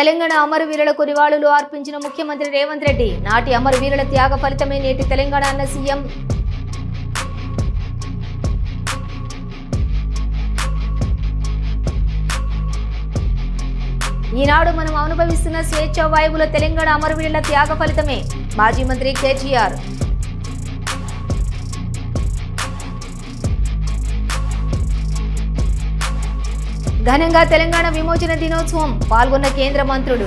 తెలంగాణ అమరవీరులకు నివాళులు అర్పించిన ముఖ్యమంత్రి రేవంత్ రెడ్డి. నాటి అమరవీరుల త్యాగ ఫలితమే నేటి తెలంగాణ అన్న సీఎం. ఈనాడు మనం అనుభవిస్తున్న స్వేచ్ఛ వాయువుల తెలంగాణ అమరవీరుల త్యాగ ఫలితమే. మాజీ మంత్రి కేటీఆర్. ఘనంగా తెలంగాణ విమోచన దినోత్సవం పాల్గొన్న కేంద్ర మంత్రులు.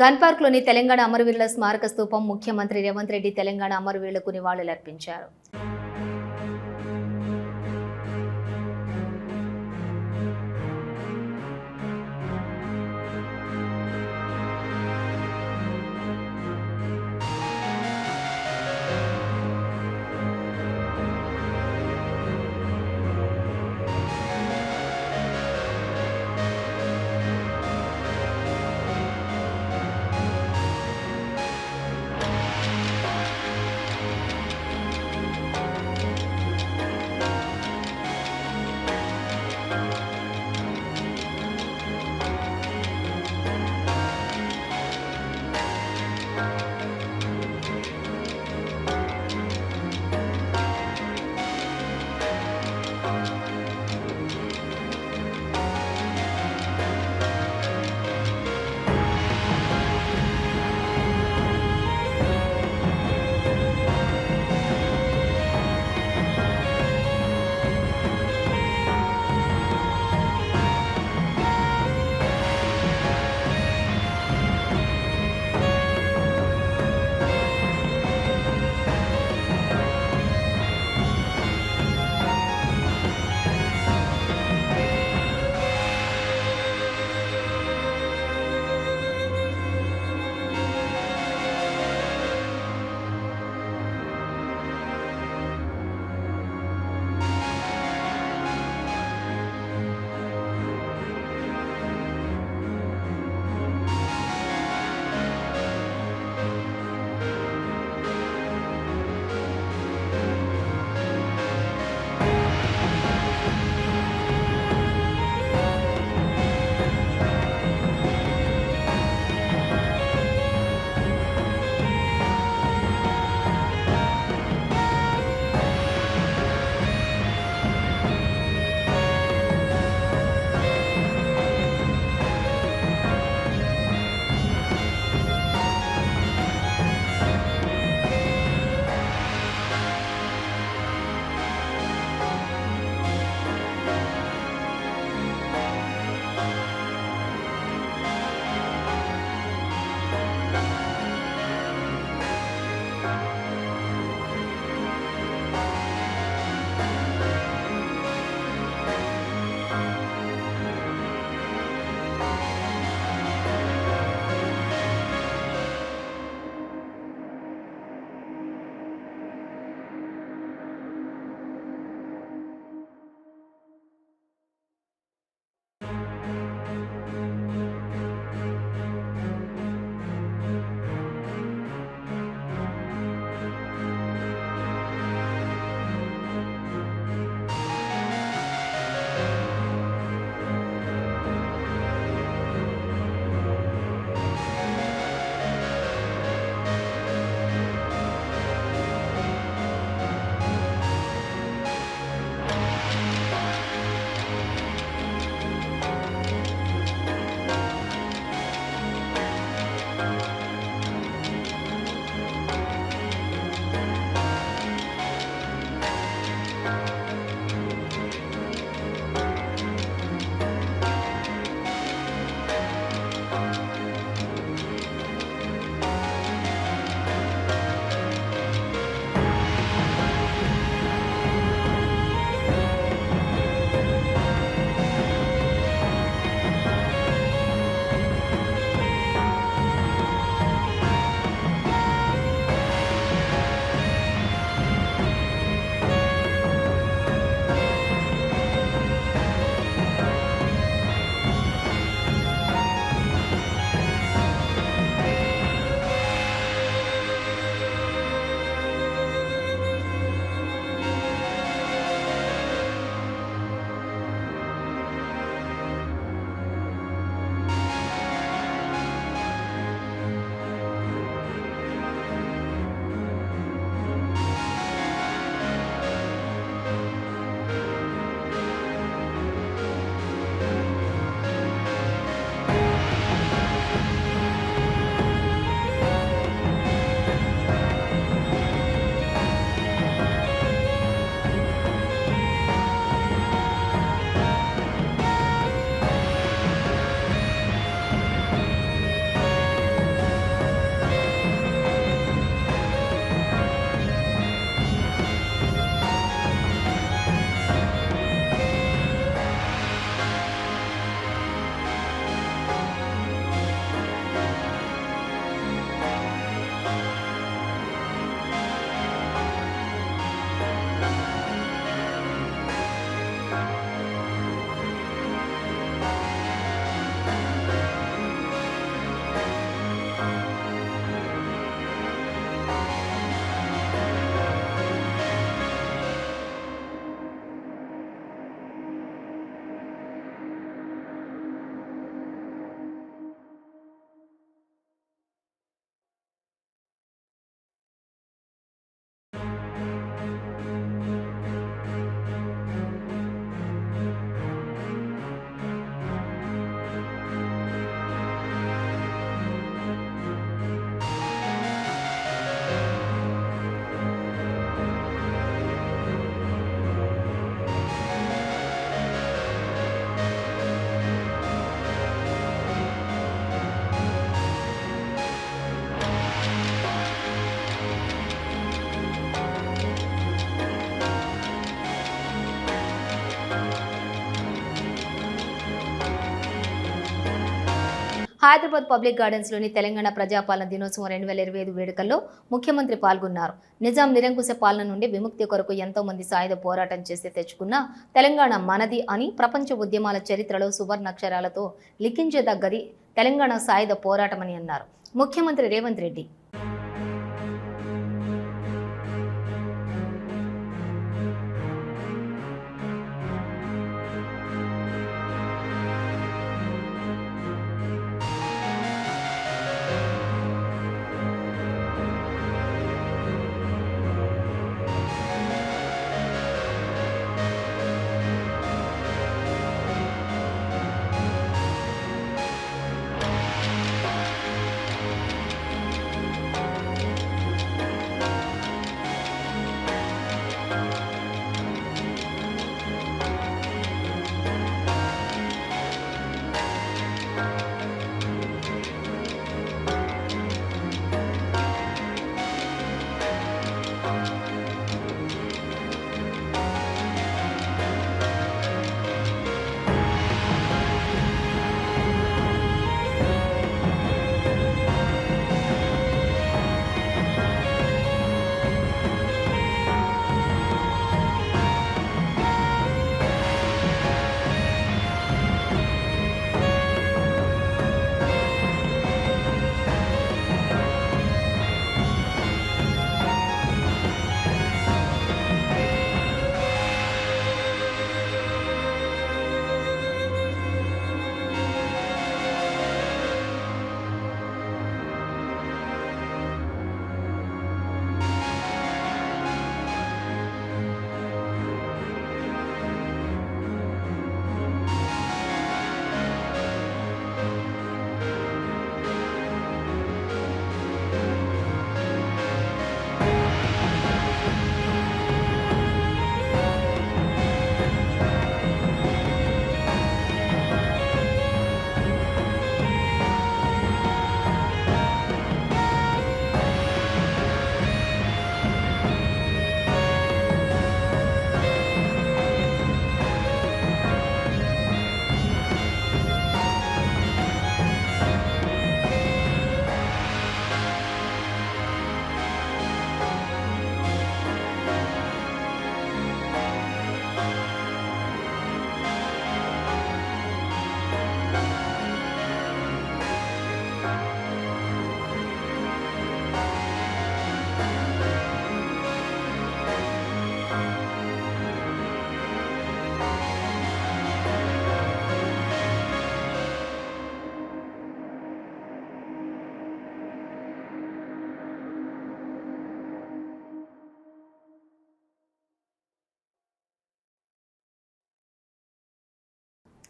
గన్ పార్క్లోని తెలంగాణ అమరవీరుల స్మారక స్థూపం ముఖ్యమంత్రి రేవంత్ రెడ్డి తెలంగాణ అమరవీరులకు నివాళులర్పించారు. హైదరాబాద్ పబ్లిక్ గార్డెన్స్లోని తెలంగాణ ప్రజాపాలన దినోత్సవం రెండు వేల ఇరవై ఐదు వేడుకల్లో ముఖ్యమంత్రి పాల్గొన్నారు. నిజాం నిరంకుశ పాలన నుండి విముక్తి కొరకు ఎంతో మంది సాయుధ పోరాటం చేసి తెచ్చుకున్న తెలంగాణ మనది అని ప్రపంచ ఉద్యమాల చరిత్రలో సువర్ణాక్షరాలతో లిఖించదగ్గది తెలంగాణ సాయుధ పోరాటమని అన్నారు. ముఖ్యమంత్రి రేవంత్ రెడ్డి.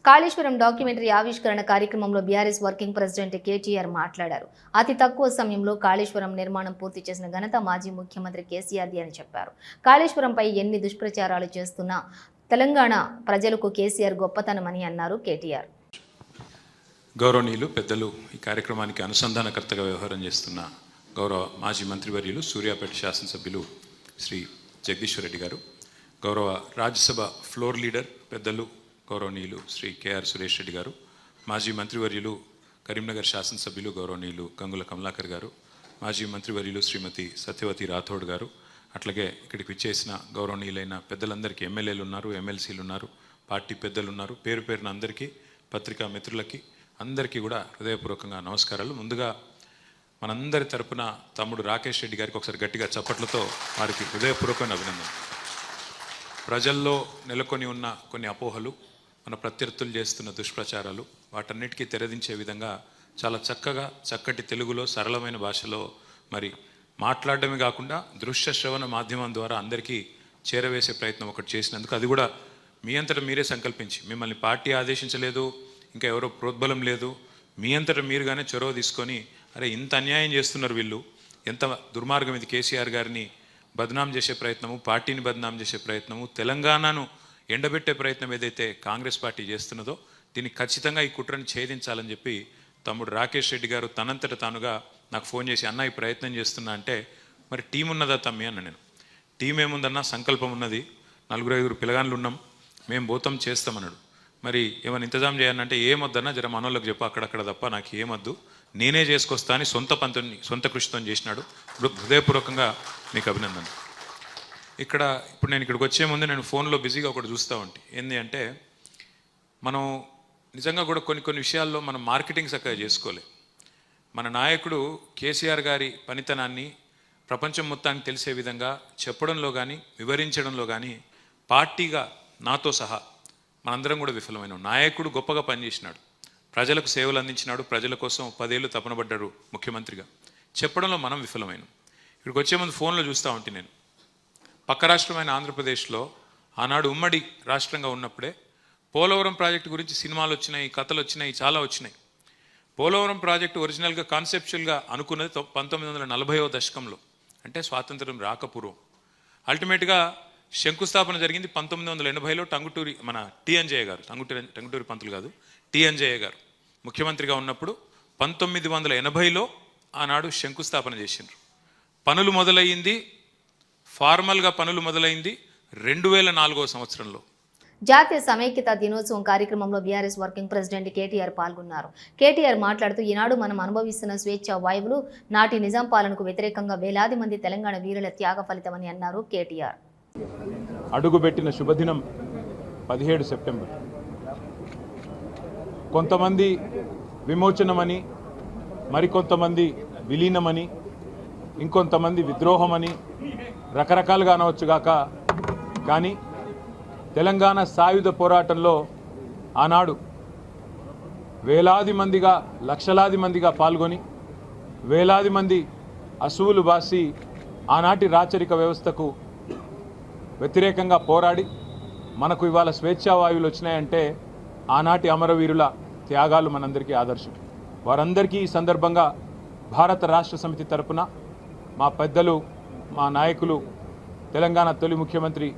కాళేశ్వరం డాక్యుమెంటరీ ఆవిష్కరణ కార్యక్రమంలో బీఆర్ఎస్ వర్కింగ్ ప్రెసిడెంట్ కేటీఆర్ మాట్లాడారు. అతి తక్కువ సమయంలో కాళేశ్వరం నిర్మాణం పూర్తి చేసిన ఘనత మాజీ ముఖ్యమంత్రి కేసీఆర్ది అని చెప్పారు. కాళేశ్వరంపై ఎన్ని దుష్ప్రచారాలు చేస్తున్నా తెలంగాణ ప్రజలకు కేసీఆర్ గొప్పతనమని అన్నారు కేటీఆర్. గౌరవనీయులు పెద్దలు ఈ కార్యక్రమానికి అనుసంధానకర్తగా వ్యవహారం చేస్తున్న గౌరవ మాజీ మంత్రివర్యులు సూర్యాపేట శాసనసభ్యులు శ్రీ జగదీశ్వర్ రెడ్డి గారు గౌరవ రాజ్యసభ ఫ్లోర్ లీడర్ పెద్దలు గౌరవనీయులు శ్రీ కేఆర్ సురేష్ రెడ్డి గారు మాజీ మంత్రివర్యులు కరీంనగర్ శాసనసభ్యులు గౌరవనీయులు గంగుల కమలాకర్ గారు మాజీ మంత్రివర్యులు శ్రీమతి సత్యవతి రాథోడ్ గారు అట్లాగే ఇక్కడికి విచ్చేసిన గౌరవనీయులైన పెద్దలందరికీ ఎమ్మెల్యేలు ఉన్నారు ఎమ్మెల్సీలు ఉన్నారు పార్టీ పెద్దలు ఉన్నారు. పేరు పేరున అందరికీ పత్రికా మిత్రులకి అందరికీ కూడా హృదయపూర్వకంగా నమస్కారాలు. ముందుగా మనందరి తరపున తమ్ముడు రాకేష్ రెడ్డి గారికి ఒకసారి గట్టిగా చప్పట్లతో వారికి హృదయపూర్వకమైన అభినందన ప్రజల్లో నెలకొని ఉన్న కొన్ని అపోహలు మన ప్రత్యర్థులు చేస్తున్న దుష్ప్రచారాలు వాటన్నిటికీ తెరదించే విధంగా చాలా చక్కగా చక్కటి తెలుగులో సరళమైన భాషలో మరి మాట్లాడడమే కాకుండా దృశ్య శ్రవణ మాధ్యమం ద్వారా అందరికీ చేరవేసే ప్రయత్నం ఒకటి చేసినందుకు అది కూడా మీ అంతటా మీరే సంకల్పించి మిమ్మల్ని పార్టీ ఆదేశించలేదు ఇంకా ఎవరో ప్రోద్బలం లేదు మీ అంతటా మీరుగానే చొరవ తీసుకొని అరే ఇంత అన్యాయం చేస్తున్నారు వీళ్ళు ఎంత దుర్మార్గం ఇది కేసీఆర్ గారిని బదనాం చేసే ప్రయత్నము పార్టీని బదనాం చేసే ప్రయత్నము తెలంగాణను ఎండబెట్టే ప్రయత్నం ఏదైతే కాంగ్రెస్ పార్టీ చేస్తున్నదో దీన్ని ఖచ్చితంగా ఈ కుట్రని ఛేదించాలని చెప్పి తమ్ముడు రాకేష్ రెడ్డి గారు తనంతట తానుగా నాకు ఫోన్ చేసి అన్న ఈ ప్రయత్నం చేస్తున్నా అంటే మరి టీం ఉన్నదా తమ్మి? అన్న నేను. టీం ఏముందన్నా? సంకల్పం ఉన్నది. నలుగురు ఐదుగురు పిలగాన్లు ఉన్నాం. మేము పోతాం చేస్తామన్నాడు. మరి ఏమైనా ఇంతజాం చేయాలంటే ఏమొద్దన్నా? జర మనోళ్ళకి చెప్పు అక్కడక్కడ తప్ప నాకు ఏమొద్దు. నేనే చేసుకొస్తా అని సొంత పంతుని సొంత కృషితో చేసినాడు. హృదయపూర్వకంగా మీకు అభినందన ఇక్కడ ఇప్పుడు నేను ఇక్కడికి వచ్చే ముందు నేను ఫోన్లో బిజీగా ఒకటి చూస్తూ ఉంటే. ఏంటి అంటే మనం నిజంగా కూడా కొన్ని కొన్ని విషయాల్లో మనం మార్కెటింగ్ చక్కగా చేసుకోలే. మన నాయకుడు కేసీఆర్ గారి పనితనాన్ని ప్రపంచం మొత్తానికి తెలిసే విధంగా చెప్పడంలో కానీ వివరించడంలో కానీ పార్టీగా నాతో సహా మనందరం కూడా విఫలమైన. నాయకుడు గొప్పగా పనిచేసినాడు. ప్రజలకు సేవలు అందించినాడు. ప్రజల కోసం పదేళ్ళు తపనబడ్డాడు ముఖ్యమంత్రిగా. చెప్పడంలో మనం విఫలమైనాం. ఇక్కడికి వచ్చే ముందు ఫోన్లో చూస్తూ ఉంటే నేను. పక్క రాష్ట్రమైన ఆంధ్రప్రదేశ్లో ఆనాడు ఉమ్మడి రాష్ట్రంగా ఉన్నప్పుడే పోలవరం ప్రాజెక్టు గురించి సినిమాలు వచ్చినాయి కథలు వచ్చినాయి చాలా వచ్చినాయి. పోలవరం ప్రాజెక్టు ఒరిజినల్గా కాన్సెప్చువల్గా అనుకున్నది పంతొమ్మిది వందల నలభైవ దశకంలో. అంటే స్వాతంత్రం రాకపూర్వం. అల్టిమేట్గా శంకుస్థాపన జరిగింది పంతొమ్మిది వందల ఎనభైలో టంగుటూరి మన టి గారు. టంగుటూరి టంగుటూరి పంతులు కాదు టి గారు. ముఖ్యమంత్రిగా ఉన్నప్పుడు పంతొమ్మిది వందల ఎనభైలో ఆనాడు శంకుస్థాపన చేసిండ్రు. పనులు మొదలయ్యింది ఫార్మల్గా పనులు మొదలైంది రెండు వేల నాలుగో సంవత్సరంలో. జాతీయ సమైక్యత దినోత్సవం కార్యక్రమంలో బీఆర్ఎస్ వర్కింగ్ ప్రెసిడెంట్ కేటీఆర్ పాల్గొన్నారు. కేటీఆర్ మాట్లాడుతూ ఈనాడు మనం అనుభవిస్తున్న స్వేచ్ఛ వాయువులు నాటి నిజాం పాలనకు వ్యతిరేకంగా వేలాది మంది తెలంగాణ వీరుల త్యాగ ఫలితమని అన్నారు కేటీఆర్. అడుగుపెట్టిన శుభదినం పదిహేడు సెప్టెంబర్. కొంతమంది విమోచనమని మరికొంతమంది విలీనమని ఇంకొంతమంది విద్రోహమని రకరకాలుగా అనవచ్చుగాక కానీ తెలంగాణ సాయుధ పోరాటంలో ఆనాడు వేలాది మందిగా లక్షలాది మందిగా పాల్గొని వేలాది మంది అసువులు బాసి ఆనాటి రాచరిక వ్యవస్థకు వ్యతిరేకంగా పోరాడి మనకు ఇవాళ స్వేచ్ఛావాయువులు వచ్చినాయంటే ఆనాటి అమరవీరుల త్యాగాలు మనందరికీ ఆదర్శం. వారందరికీ ఈ సందర్భంగా భారత రాష్ట్ర సమితి తరపున మా పెద్దలు మా నాయకులు తెలంగాణ తొలి ముఖ్యమంత్రి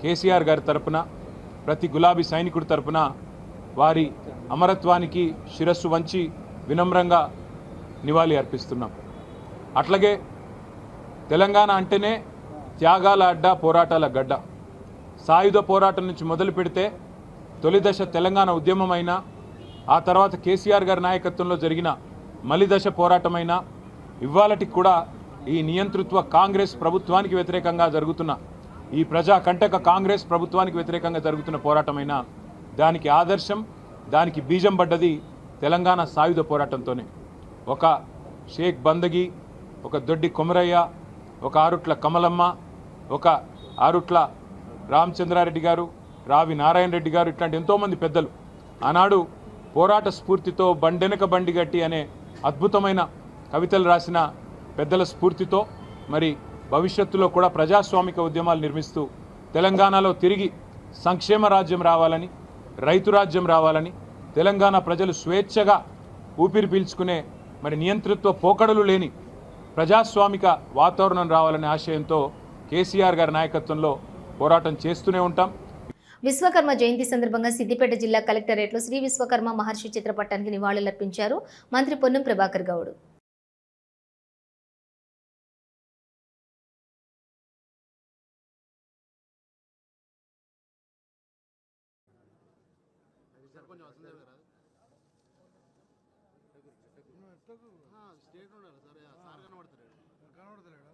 కేసీఆర్ గారి తరపున ప్రతి గులాబీ సైనికుడి తరపున వారి అమరత్వానికి శిరస్సు వంచి వినమ్రంగా నివాళి అర్పిస్తున్నాం. అట్లాగే తెలంగాణ అంటేనే త్యాగాల అడ్డ పోరాటాల గడ్డ. సాయుధ పోరాటం నుంచి మొదలు పెడితే తొలిదశ తెలంగాణ ఉద్యమమైన ఆ తర్వాత కేసీఆర్ గారి నాయకత్వంలో జరిగిన మలిదశ పోరాటమైనా పోరాటమైన ఇవాళటికి కూడా ఈ నియంతృత్వ కాంగ్రెస్ ప్రభుత్వానికి వ్యతిరేకంగా జరుగుతున్న ఈ ప్రజా కంటక కాంగ్రెస్ ప్రభుత్వానికి వ్యతిరేకంగా జరుగుతున్న పోరాటమైన దానికి ఆదర్శం దానికి బీజం పడ్డది తెలంగాణ సాయుధ పోరాటంతోనే. ఒక షేక్ బందగి ఒక దొడ్డి కొమరయ్య ఒక ఆరుట్ల కమలమ్మ ఒక ఆరుట్ల రామచంద్రారెడ్డి గారు రావి నారాయణ రెడ్డి గారు ఇట్లాంటి ఎంతోమంది పెద్దలు ఆనాడు పోరాట స్ఫూర్తితో బండెనక బండి గట్టి అనే అద్భుతమైన కవితలు రాసిన పెద్దల స్ఫూర్తితో మరి భవిష్యత్తులో కూడా ప్రజాస్వామిక ఉద్యమాలు నిర్మిస్తూ తెలంగాణలో తిరిగి సంక్షేమ రాజ్యం రావాలని రైతు రాజ్యం రావాలని తెలంగాణ ప్రజలు స్వేచ్ఛగా ఊపిరి పీల్చుకునే మరి నియంతృత్వ పోకడలు లేని ప్రజాస్వామిక వాతావరణం రావాలనే ఆశయంతో కేసీఆర్ గారి నాయకత్వంలో పోరాటం చేస్తూనే ఉంటాం. విశ్వకర్మ జయంతి సందర్భంగా సిద్దిపేట జిల్లా కలెక్టరేట్లో శ్రీ విశ్వకర్మ మహర్షి చిత్రపటానికి నివాళులర్పించారు మంత్రి పొన్నం ప్రభాకర్ గౌడ్. కొంచెం వస్తుంది కదా. స్టేట్ ఉండాలి సార్. సార్ కనబడతాడు కనబడతాడు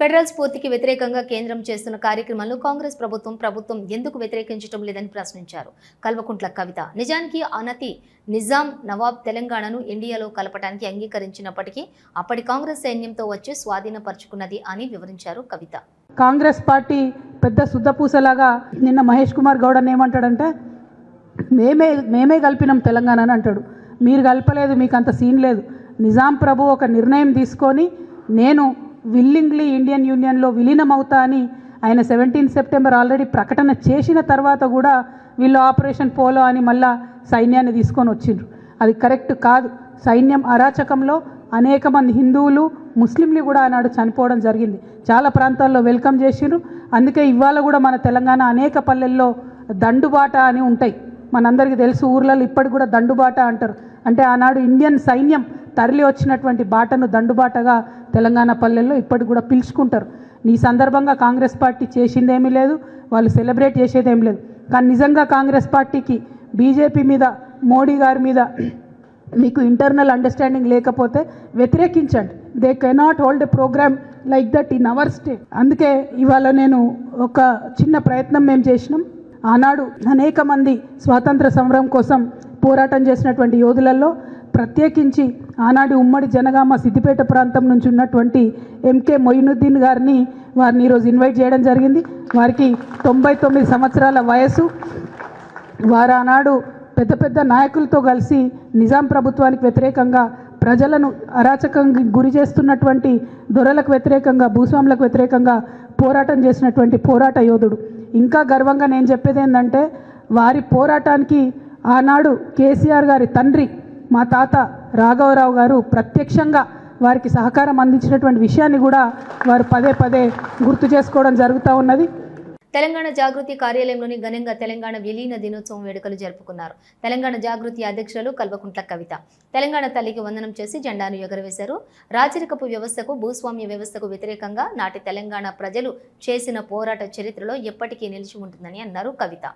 ఫెడరల్ స్ఫూర్తికి వ్యతిరేకంగా కేంద్రం చేస్తున్న కార్యక్రమాలను కాంగ్రెస్ ప్రభుత్వం ప్రభుత్వం ఎందుకు వ్యతిరేకించడం లేదని ప్రశ్నించారు. కల్వకుంట్ల కవిత నిజానికి అనతి నిజాం నవాబ్ తెలంగాణను ఇండియాలో కలపడానికి అంగీకరించినప్పటికీ అప్పటి కాంగ్రెస్ సైన్యంతో వచ్చి స్వాధీనపరుచుకున్నది అని వివరించారు కవిత. కాంగ్రెస్ పార్టీ పెద్ద శుద్ధపూసలాగా నిన్న మహేష్ కుమార్ గౌడ్ అని ఏమంటాడంటే మేమే మేమే కలిపినాం తెలంగాణ అని అంటాడు. మీరు కలపలేదు మీకు అంత సీన్ లేదు. నిజాం ప్రభు ఒక నిర్ణయం తీసుకొని నేను విల్లింగ్లీ ఇండియన్ యూనియన్లో విలీనం అవుతా అని ఆయన సెవెంటీన్ సెప్టెంబర్ ఆల్రెడీ ప్రకటన చేసిన తర్వాత కూడా వీళ్ళు ఆపరేషన్ పోలో అని మళ్ళా సైన్యాన్ని తీసుకొని వచ్చిండ్రు. అది కరెక్ట్ కాదు. సైన్యం అరాచకంలో అనేక మంది హిందువులు ముస్లింలు కూడా ఆనాడు చనిపోవడం జరిగింది. చాలా ప్రాంతాల్లో వెల్కమ్ చేసిండ్రు. అందుకే ఇవాళ కూడా మన తెలంగాణ అనేక పల్లెల్లో దండుబాట అని ఉంటాయి. మనందరికీ తెలుసు ఊర్లలో ఇప్పటికి కూడా దండుబాట అంటారు. అంటే ఆనాడు ఇండియన్ సైన్యం తరలి వచ్చినటువంటి బాటను దండుబాటగా తెలంగాణ పల్లెల్లో ఇప్పటికి కూడా పిలుచుకుంటారు. నీ సందర్భంగా కాంగ్రెస్ పార్టీ చేసిందేమీ లేదు వాళ్ళు సెలబ్రేట్ చేసేదేం లేదు. కానీ నిజంగా కాంగ్రెస్ పార్టీకి బీజేపీ మీద మోడీ గారి మీద మీకు ఇంటర్నల్ అండర్స్టాండింగ్ లేకపోతే వ్యతిరేకించండి. They cannot hold a programme like that in our state అందుకే ఇవాళ నేను ఒక చిన్న ప్రయత్నం మేము చేసినాం. ఆనాడు అనేక మంది స్వాతంత్ర సమరం కోసం పోరాటం చేసినటువంటి యోధులలో ప్రత్యేకించి ఆనాడు ఉమ్మడి జనగామ సిద్దిపేట ప్రాంతం నుంచి ఉన్నటువంటి ఎంకే మొయినుద్దీన్ గారిని వారిని ఈరోజు ఇన్వైట్ చేయడం జరిగింది. వారికి తొంభై తొమ్మిది సంవత్సరాల వయసు వారు ఆనాడు పెద్ద పెద్ద నాయకులతో కలిసి నిజాం ప్రభుత్వానికి వ్యతిరేకంగా ప్రజలను అరాచకంగా గురి చేస్తున్నటువంటి దొరలకు వ్యతిరేకంగా భూస్వాములకు వ్యతిరేకంగా పోరాటం చేసినటువంటి పోరాట యోధుడు. ఇంకా గర్వంగా నేను చెప్పేది ఏంటంటే వారి పోరాటానికి ఆనాడు కేసీఆర్ గారి తండ్రి మా తాత రాఘవరావు గారు ప్రత్యక్షంగా వారికి సహకారం అందించినటువంటి విషయాన్ని కూడా వారు పదే పదే గుర్తు చేసుకోవడం జరుగుతూ ఉన్నది. తెలంగాణ జాగృతి కార్యాలయంలోని ఘనంగా తెలంగాణ విలీన దినోత్సవం వేడుకలు జరుపుకున్నారు. తెలంగాణ జాగృతి అధ్యక్షులు కల్వకుంట్ల కవిత. తెలంగాణ తల్లికి వందనం చేసి జెండాను ఎగరవేశారు. రాచరికపు వ్యవస్థకు భూస్వామ్య వ్యవస్థకు వ్యతిరేకంగా నాటి తెలంగాణ ప్రజలు చేసిన పోరాట చరిత్రలో ఎప్పటికీ నిలిచి ఉంటుందని అన్నారు కవిత.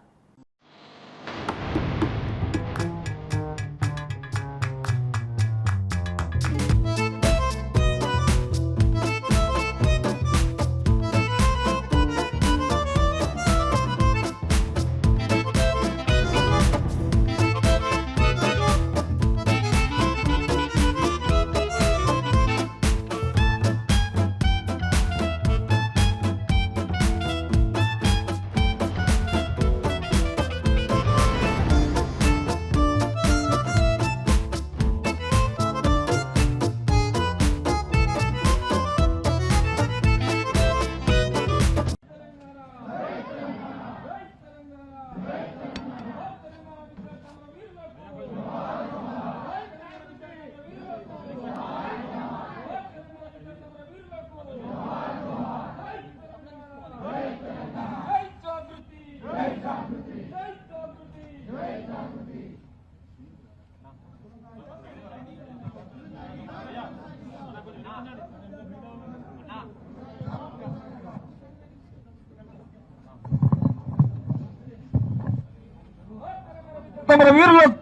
తెలంగాణ వీరులకు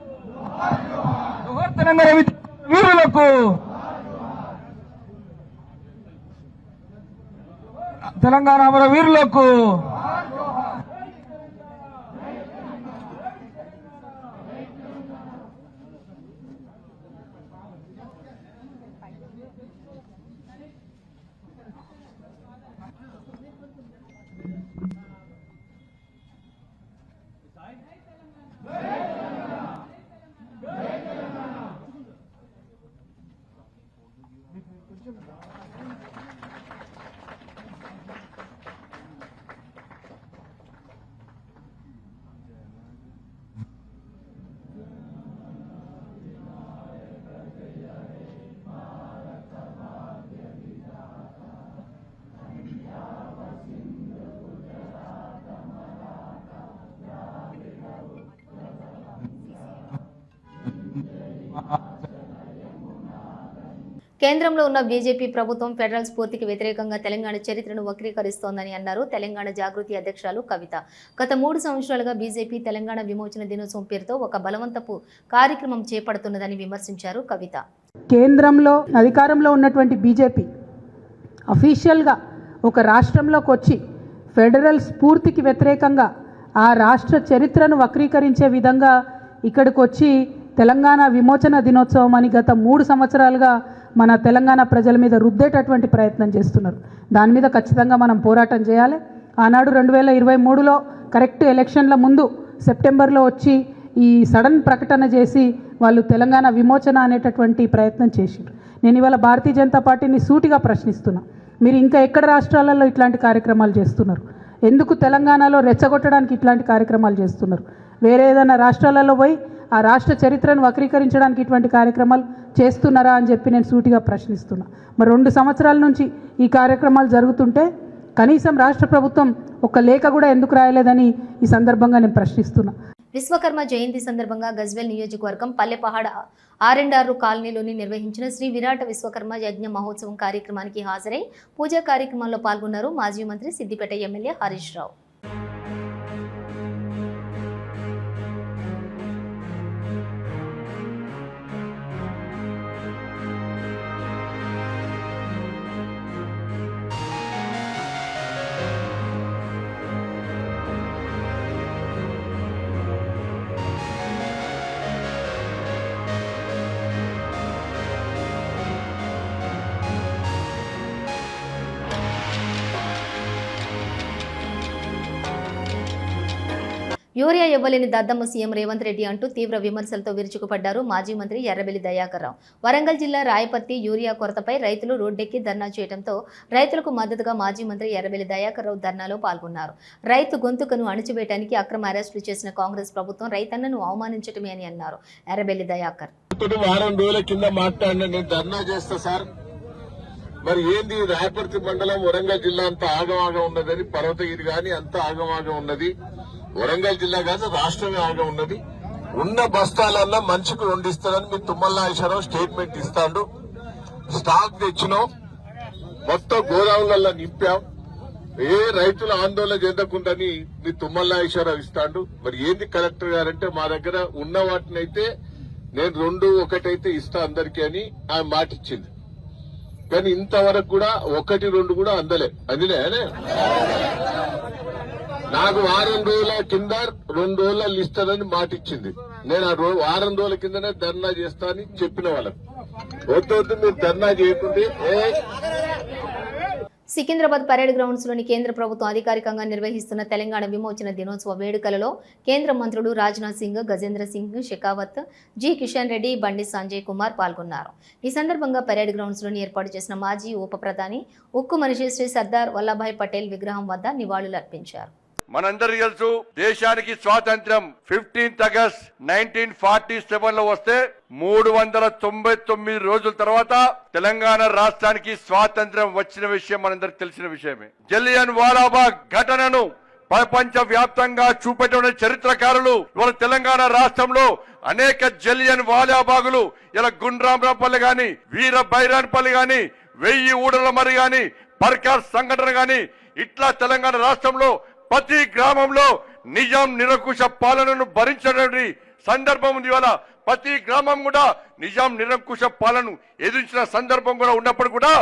జోహార్ తెలంగాణ వి- వీరులకు తెలంగాణ అమర వీరులకు కేంద్రంలో ఉన్న బీజేపీ ప్రభుత్వం ఫెడరల్ స్ఫూర్తికి వ్యతిరేకంగా తెలంగాణ చరిత్రను వక్రీకరిస్తోందని అన్నారు తెలంగాణ జాగృతి అధ్యక్షురాలు కవిత. గత మూడు సంవత్సరాలుగా బీజేపీ తెలంగాణ విమోచన దినోత్సవం పేరుతో ఒక బలవంతపు కార్యక్రమం చేపడుతున్నదని విమర్శించారు కవిత. కేంద్రంలో అధికారంలో ఉన్నటువంటి బీజేపీ అఫీషియల్గా ఒక రాష్ట్రంలోకి వచ్చి ఫెడరల్ స్ఫూర్తికి వ్యతిరేకంగా ఆ రాష్ట్ర చరిత్రను వక్రీకరించే విధంగా ఇక్కడికి వచ్చి తెలంగాణ విమోచన దినోత్సవం అని గత మూడు సంవత్సరాలుగా మన తెలంగాణ ప్రజల మీద రుద్దేటటువంటి ప్రయత్నం చేస్తున్నారు. దాని మీద ఖచ్చితంగా మనం పోరాటం చేయాలి. ఆనాడు రెండు వేల ఇరవై మూడులో కరెక్ట్ ఎలక్షన్ల ముందు సెప్టెంబర్లో వచ్చి ఈ సడన్ ప్రకటన చేసి వాళ్ళు తెలంగాణ విమోచన అనేటటువంటి ప్రయత్నం చేసిండ్రు నేను ఇవాళ భారతీయ జనతా పార్టీని సూటిగా ప్రశ్నిస్తున్నా. మీరు ఇంకా ఎక్కడ రాష్ట్రాలలో ఇట్లాంటి కార్యక్రమాలు చేస్తున్నారు? ఎందుకు తెలంగాణలో రెచ్చగొట్టడానికి ఇట్లాంటి కార్యక్రమాలు చేస్తున్నారు? వేరే ఏదైనా రాష్ట్రాలలో పోయి ఆ రాష్ట్ర చరిత్రను వక్రీకరించడానికి ఇటువంటి కార్యక్రమాలు చేస్తున్నారా అని చెప్పి నేను సూటిగా ప్రశ్నిస్తున్నా. మరి రెండు సంవత్సరాల నుంచి ఈ కార్యక్రమాలు జరుగుతుంటే కనీసం రాష్ట్ర ప్రభుత్వం ఒక లేఖ కూడా ఎందుకు రాయలేదని ఈ సందర్భంగా నేను ప్రశ్నిస్తున్నా. విశ్వకర్మ జయంతి సందర్భంగా గజ్వెల్ నియోజకవర్గం పల్లెపహాడ ఆర్ఎండ్ఆర్ కాలనీలోని నిర్వహించిన శ్రీ విరాట విశ్వకర్మ యజ్ఞ మహోత్సవం కార్యక్రమానికి హాజరై పూజా కార్యక్రమంలో పాల్గొన్నారు మాజీ మంత్రి సిద్దిపేట ఎమ్మెల్యే హరీష్ రావు. యూరియా ఇవ్వలేని దద్దమ్మ సీఎం రేవంత్ రెడ్డి అంటూ తీవ్ర విమర్శలతో విరుచుకుపడ్డారు మాజీ మంత్రి ఎర్రబెల్లి దయాకర్రావు. వరంగల్ జిల్లా రాయపర్తి యూరియా కొరతపై రైతులు రోడ్డెక్కి ధర్నా చేయడంతో రైతులకు మద్దతుగా మాజీ మంత్రి ఎర్రబెల్లి దయాకర్రావు ధర్నాలో పాల్గొన్నారు. రైతు గొంతుకను అణిచివేయడానికి అక్రమ అరెస్టులు చేసిన కాంగ్రెస్ ప్రభుత్వం రైతన్నను అవమానించటమే అని అన్నారు ఎర్రబెల్లి దయాకర్. వారం రోజుల కింద మాట్లాడిన ధర్నా చేస్తా సార్. మరి ఏంది రాయపర్తి మండలం వరంగల్ జిల్లా అంతా ఆగమాగం ఉన్నదని పర్వతగిరి గాని అంతా ఆగమాగం ఉన్నది. వరంగల్ జిల్లా కాదు రాష్ట్రమే ఆగా ఉన్నది. ఉన్న బస్తాలన్నా మంచికి వండిస్తారని మీ తుమ్మల నాగేశ్వరరావు స్టేట్మెంట్ ఇస్తాడు. స్టాక్ తెచ్చినాం. మొత్తం గోదాములలో నింపాం. ఏ రైతుల ఆందోళన చెందకుండాని మీ తుమ్మల నాగేశ్వరరావు ఇస్తాడు. మరి ఏంది కలెక్టర్ గారంటే మా దగ్గర ఉన్న వాటినైతే నేను రెండు ఒకటైతే ఇస్తా అందరికీ అని ఆమె మాట ఇచ్చింది. కానీ ఇంతవరకు కూడా ఒకటి రెండు కూడా అందలే. అందినే నాకు వారం రోజుల కింద రెండు రోజుల ఇస్తానని మాట ఇచ్చింది నేను ఆ రోజు వారం రోజుల కిందనే ధర్నా చేస్తా అని చెప్పిన వాళ్ళకి. వద్దు వద్దు మీరు ధర్నా చేయకుంటే సికింద్రాబాద్ పరేడ్ గ్రౌండ్స్లోని కేంద్ర ప్రభుత్వం అధికారికంగా నిర్వహిస్తున్న తెలంగాణ విమోచన దినోత్సవ వేడుకలలో కేంద్ర మంత్రులు రాజ్నాథ్ సింగ్ గజేంద్ర సింగ్ షెకావత్ జి కిషన్ రెడ్డి బండి సంజయ్ కుమార్ పాల్గొన్నారు. ఈ సందర్భంగా పరేడ్ గ్రౌండ్స్లోని ఏర్పాటు చేసిన మాజీ ఉప ప్రధాని ఉక్కు మనిషి శ్రీ సర్దార్ వల్లభాయ్ పటేల్ విగ్రహం వద్ద నివాళులర్పించారు. మనందరికీ తెలుసు దేశానికి స్వాతంత్ర్యం ఫిఫ్టీన్త్ ఆగస్ట్ నైన్టీన్ ఫార్టీ సెవెన్లో వస్తే మూడు వందల తొంభై తొమ్మిది రోజుల తర్వాత తెలంగాణ రాష్ట్రానికి స్వాతంత్ర్యం వచ్చిన విషయం మనందరికి తెలిసిన విషయమే. జలియన్ వాలాబాగ్ ఘటనను ప్రపంచ వ్యాప్తంగా చూపెట్టిన చరిత్రకారులు ఇవాళ తెలంగాణ రాష్ట్రంలో అనేక జలియన్ వాలాబాగులు ఇలా గుండ్రాంపల్లి గాని వీర బైరాన్పల్లి గాని వెయ్యి ఊడల మరి గాని పర్కార్ సంఘటన గాని ఇట్లా తెలంగాణ రాష్ట్రంలో ప్రతి గ్రామంలో నిజాం నిరంకుశ పాలనను భరించడానికి సందర్భం ఉంది. ఇవాళ ప్రతి గ్రామం కూడా నిజాం నిరంకుశ పాలనను ఎదిరించిన సందర్భం కూడా ఉన్నప్పుడు కూడా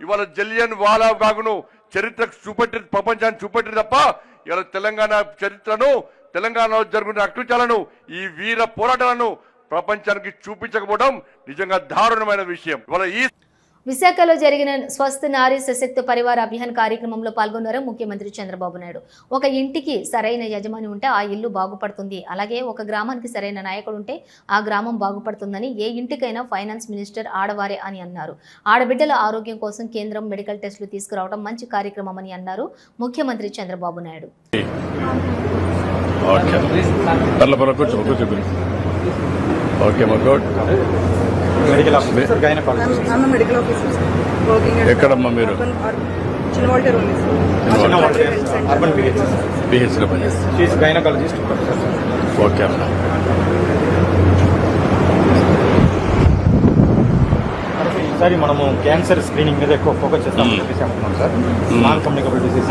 ఇవాళ జలియన్ వాలా బాగును చరిత్రకు చూపెట్టి ప్రపంచాన్ని చూపెట్టి తప్ప ఇవాళ తెలంగాణ చరిత్రను తెలంగాణలో జరుగుతున్న అకృత్యాలను ఈ వీర పోరాటాలను ప్రపంచానికి చూపించకపోవడం నిజంగా దారుణమైన విషయం. ఇవాళ ఈ విశాఖలో జరిగిన స్వస్థ నారీ సశక్త పరివార అభియాన్ కార్యక్రమంలో పాల్గొన్నారు ముఖ్యమంత్రి చంద్రబాబు నాయుడు. ఒక ఇంటికి సరైన యజమాని ఉంటే ఆ ఇల్లు బాగుపడుతుంది. అలాగే ఒక గ్రామానికి సరైన నాయకుడు ఉంటే ఆ గ్రామం బాగుపడుతుందని ఏ ఇంటికైనా ఫైనాన్స్ మినిస్టర్ ఆడవారే అని అన్నారు. ఆడబిడ్డల ఆరోగ్యం కోసం కేంద్రం మెడికల్ టెస్టులు తీసుకురావడం మంచి కార్యక్రమం అని అన్నారు ముఖ్యమంత్రి చంద్రబాబు నాయుడు. ఓకే పర్ల కూర్చో కూర్చో కూర్చో ఓకే మా good medical officer gynaecologist I'm a medical officer working at ఎక్కడమ్మా మీరు? urban, ur- Chinwalter only, sir. చిన్న Urban Health Center. Urban PH పిహెచ్లో gynaecologist okay అమ్మా ఈసారి మనము క్యాన్సర్ స్క్రీనింగ్ మీద ఎక్కువ ఫోకస్ చేస్తాం. చెప్పేసి అనుకున్నాం sir. Non communicable disease.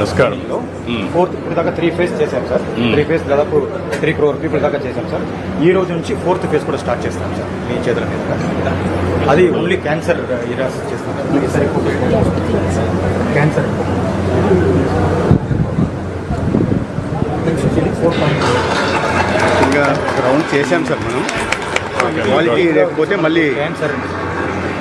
Hmm. Fourth ఇప్పుడు దాకా త్రీ ఫేజ్ చేశాం సార్. త్రీ ఫేజ్ దాదాపు త్రీ క్రోర్ పీపుల్ దాకా చేశాం సార్. ఈ రోజు నుంచి ఫోర్త్ ఫేజ్ కూడా స్టార్ట్ చేస్తాం సార్. మీ చేతుల మీద. అది ఓన్లీ క్యాన్సర్ ఇరాస్ చేస్తాం సార్. క్యాన్సర్ ఫోర్ పాయింట్ ఇంకా రౌండ్ చేశాం సార్ మనం. క్వాలిటీ లేకపోతే మళ్ళీ క్యాన్సర్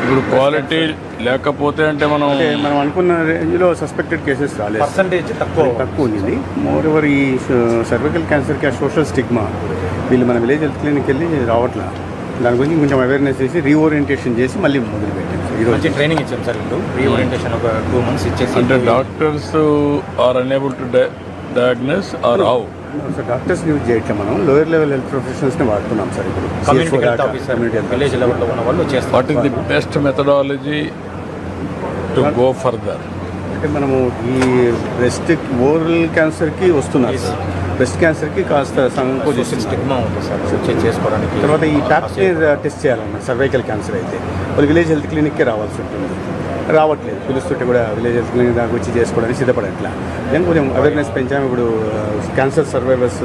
ఇప్పుడు క్వాలిటీ లేకపోతే అంటే మనం అంటే మనం అనుకున్న రేంజ్లో సస్పెక్టెడ్ కేసెస్ రాలేదు. పర్సంటేజ్ తక్కువ. తక్కువ ఉంది మోర్ ఎవర్ ఈ సర్వికల్ క్యాన్సర్కి ఆ సోషల్ స్టిగ్మా వీళ్ళు మన విలేజ్ హెల్త్ క్లినిక్ వెళ్ళి రావట్లా. దాని గురించి కొంచెం అవేర్నెస్ చేసి రీఓరియంటేషన్ చేసి మళ్ళీ మొదలు పెట్టాం సార్. ఈరోజు. ట్రైనింగ్ ఇచ్చాం సార్ ఇప్పుడు రీఓరియంటేషన్ ఒక టూ మంత్స్ ఇచ్చేసి అంటే doctors are unable to diagnose or how sir doctors use చేయట్లే మనం. లోయర్ లెవెల్ హెల్త్ ప్రొఫెషనల్స్ని వాడుతున్నాం సార్ ఇప్పుడు. కమ్యూనిటీ హెల్త్ ఆఫీసర్ విలేజ్ లెవెల్లో ఉన్న వాళ్ళు చేస్తారు. What is the best methodology to go further అంటే మనము ఈ బ్రెస్ట్ ఓరల్ క్యాన్సర్కి వస్తున్నారు సార్. బ్రెస్ట్ క్యాన్సర్కి కాస్త స్టిగ్మా ఉంటుంది సార్. చేసుకోవడానికి తర్వాత ఈ ప్యాప్స్మేర్ టెస్ట్ చేయాలన్నమాట సర్వైకల్ క్యాన్సర్ అయితే. వాళ్ళు విలేజ్ హెల్త్ క్లినిక్కే రావాల్సి ఉంటుంది. రావట్లేదు. పిలుస్తుంటే కూడా విలేజ్ హెల్త్ క్లినిక్ దాకా వచ్చి చేసుకోవడానికి సిద్ధపడట్లా. నేను కొంచెం అవేర్నెస్ పెంచాము. ఇప్పుడు క్యాన్సర్ సర్వైవర్స్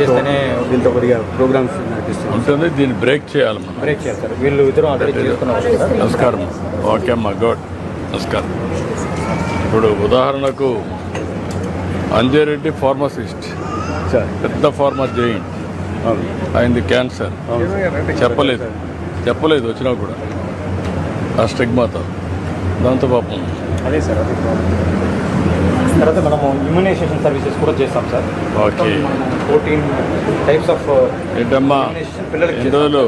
చేస్తేనే వీళ్ళతో కొద్దిగా ప్రోగ్రామ్స్ నడిపిస్తున్నాం. ఉంటుంది. దీన్ని బ్రేక్ చేయాలి మనం. బ్రేక్ చేయాలి సార్ వీళ్ళు ఇద్దరు నమస్కారం. ఓకే అమ్మా గుడ్ నమస్కారం. ఇప్పుడు ఉదాహరణకు అంజయరెడ్డి ఫార్మసిస్ట్ సార్ పెద్ద ఫార్మా జైంట్ అయింది క్యాన్సర్ చెప్పలేదు. చెప్పలేదు వచ్చినా కూడా. ఆ స్టిగ్మాతో. దాంతో పాపం. అదే సార్ అది తర్వాత మనము ఇమ్యునైజేషన్ సర్వీసెస్ కూడా చేస్తాం sir. Okay. Fourteen types of ఏంటమ్మా? పిల్లలకి రోజులు?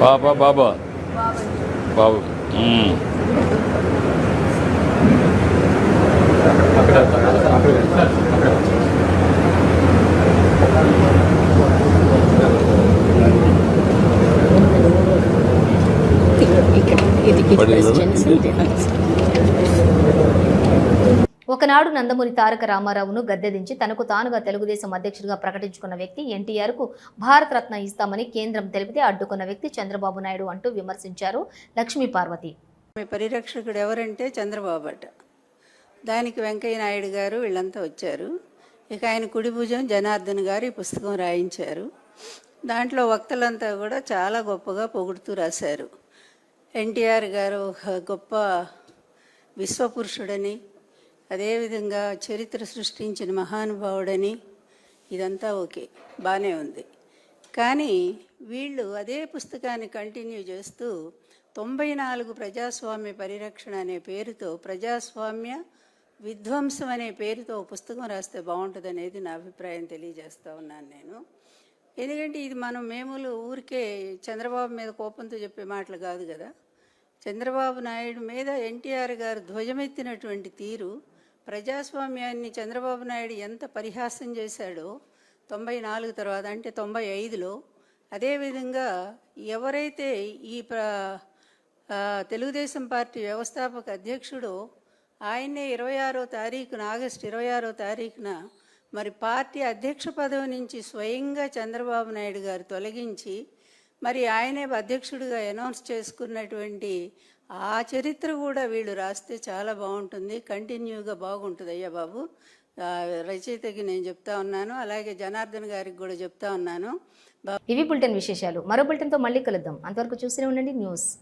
బాబా బాబా. బాబు. ఒకనాడు నందమూరి తారక రామారావును గద్దెదించి తనకు తానుగా తెలుగుదేశం అధ్యక్షుడిగా ప్రకటించుకున్న వ్యక్తి ఎన్టీఆర్కు భారతరత్న ఇస్తామని కేంద్రం తెలిపితే అడ్డుకున్న వ్యక్తి చంద్రబాబు నాయుడు అంటూ విమర్శించారు లక్ష్మీ పార్వతి. మీ పరిరక్షకుడు ఎవరంటే చంద్రబాబు అట. దానికి వెంకయ్య నాయుడు గారు వీళ్ళంతా వచ్చారు. ఇక ఆయన కుడి భుజం జనార్దన్ గారు ఈ పుస్తకం రాయించారు. దాంట్లో వక్తలంతా కూడా చాలా గొప్పగా పొగుడుతూ రాశారు. ఎన్టీఆర్ గారు ఒక గొప్ప విశ్వపురుషుడని అదేవిధంగా చరిత్ర సృష్టించిన మహానుభావుడని ఇదంతా ఓకే బాగానే ఉంది. కానీ వీళ్ళు అదే పుస్తకాన్ని కంటిన్యూ చేస్తూ తొంభై నాలుగు ప్రజాస్వామ్య పరిరక్షణ అనే పేరుతో ప్రజాస్వామ్య విధ్వంసం అనే పేరుతో పుస్తకం రాస్తే బాగుంటుంది అనేది నా అభిప్రాయం తెలియజేస్తా ఉన్నాను నేను. ఎందుకంటే ఇది మనం మేములు ఊరికే చంద్రబాబు మీద కోపంతో చెప్పే మాటలు కాదు కదా. చంద్రబాబు నాయుడు మీద ఎన్టీఆర్ గారు ధ్వజమెత్తినటువంటి తీరు ప్రజాస్వామ్యాన్ని చంద్రబాబు నాయుడు ఎంత పరిహాసం చేశాడో తొంభై నాలుగు తర్వాత అంటే తొంభై ఐదులో అదేవిధంగా ఎవరైతే ఈ ప్ర తెలుగుదేశం పార్టీ వ్యవస్థాపక అధ్యక్షుడు ఆయనే ఇరవై ఆరో తారీఖున ఆగస్టు ఇరవై ఆరో తారీఖున మరి పార్టీ అధ్యక్ష పదవి నుంచి స్వయంగా చంద్రబాబు నాయుడు గారు తొలగించి మరి ఆయనే అధ్యక్షుడిగా అనౌన్స్ చేసుకున్నటువంటి ఆ చరిత్ర కూడా వీళ్ళు రాస్తే చాలా బాగుంటుంది కంటిన్యూగా బాగుంటుంది అయ్యా బాబు. రచయితకి నేను చెప్తా ఉన్నాను అలాగే జనార్దన్ గారికి కూడా చెప్తా ఉన్నాను. ఇవి బులెటిన్ విశేషాలు. మరో బులెటిన్తో మళ్ళీ కలుద్దాం. అంతవరకు చూస్తూనే ఉండండి. న్యూస్.